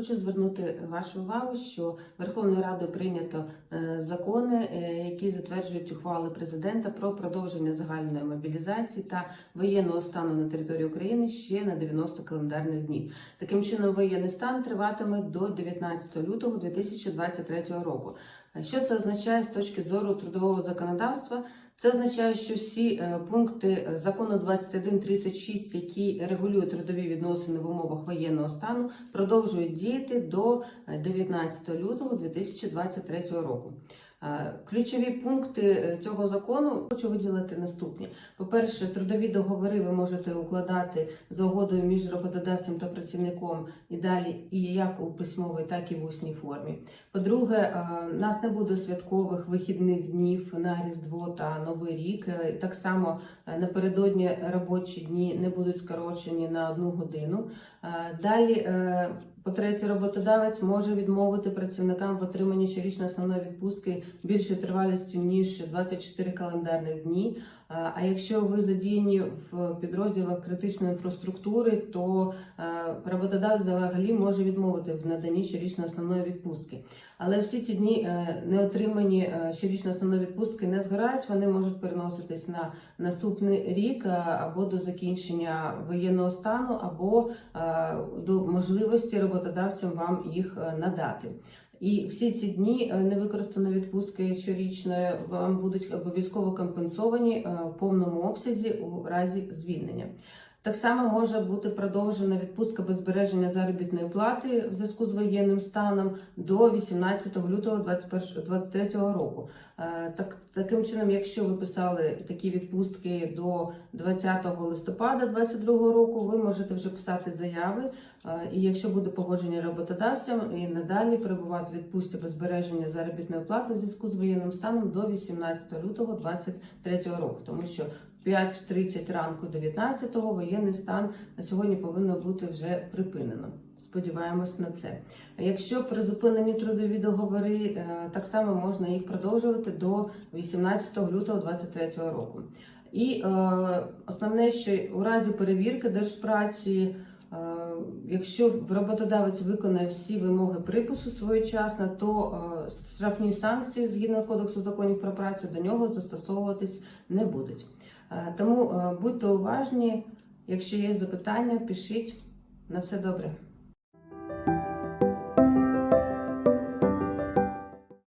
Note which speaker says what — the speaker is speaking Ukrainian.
Speaker 1: Хочу звернути вашу увагу, що Верховною Радою прийнято е, закони, е, які затверджують ухвали президента про продовження загальної мобілізації та воєнного стану на території України ще на 90 календарних днів. Таким чином, воєнний стан триватиме до 19 лютого 2023 року. Е, Що це означає з точки зору трудового законодавства? Це означає, що всі е, пункти е, закону 2136, які регулюють трудові відносини в умовах воєнного стану, продовжують діяти до е, 19 лютого 2023 року. Е, Ключові пункти е, цього закону хочу виділити наступні: по-перше, трудові договори ви можете укладати за угодою між роботодавцем та працівником і далі, і як у письмовій, так і в усній формі. По-друге, е, у нас не буде святкових вихідних днів на Різдво та Новий рік. Е, Так само е, напередодні робочі дні не будуть скорочені на одну годину. Е, Далі, е, по-третє, роботодавець може відмовити працівникам в отриманні щорічної основної відпустки більшою тривалістю ніж 24 календарних дні. А якщо ви задіяні в підрозділах критичної інфраструктури, то е, роботодавець взагалі може відмовити в наданні щорічної основної відпустки. Але всі ці дні е, не отримані е, щорічної основної відпустки не згорають, вони можуть переноситись на наступний рік або до закінчення воєнного стану, або до можливості роботодавцям вам їх надати. І всі ці дні е, невикористаної відпустки щорічної вам будуть обов'язково компенсовані е, в повному обсязі у разі звільнення. Так само може бути продовжена відпустка без збереження заробітної плати в зв'язку з воєнним станом до 18 лютого 2023 року. Е, Так, таким чином, якщо ви писали такі відпустки до 20 листопада 2022 року, ви можете вже писати заяви. Е, І якщо буде погодження роботодавцям і надалі перебувати відпустці без збереження заробітної плати в зв'язку з воєнним станом до 18 лютого 2023 року, тому що 5.30 ранку 19-го воєнний стан на сьогодні повинно бути вже припинено. Сподіваємось на це. Якщо призупинені трудові договори, е, так само можна їх продовжувати до 18 лютого 2023 року. І е, основне, що у разі перевірки держпраці. Е, Якщо роботодавець виконає всі вимоги припису своєчасно, то е, штрафні санкції згідно кодексу законів про працю до нього застосовуватись не будуть. Е, Тому е, будьте уважні, якщо є запитання, пишіть. На все добре.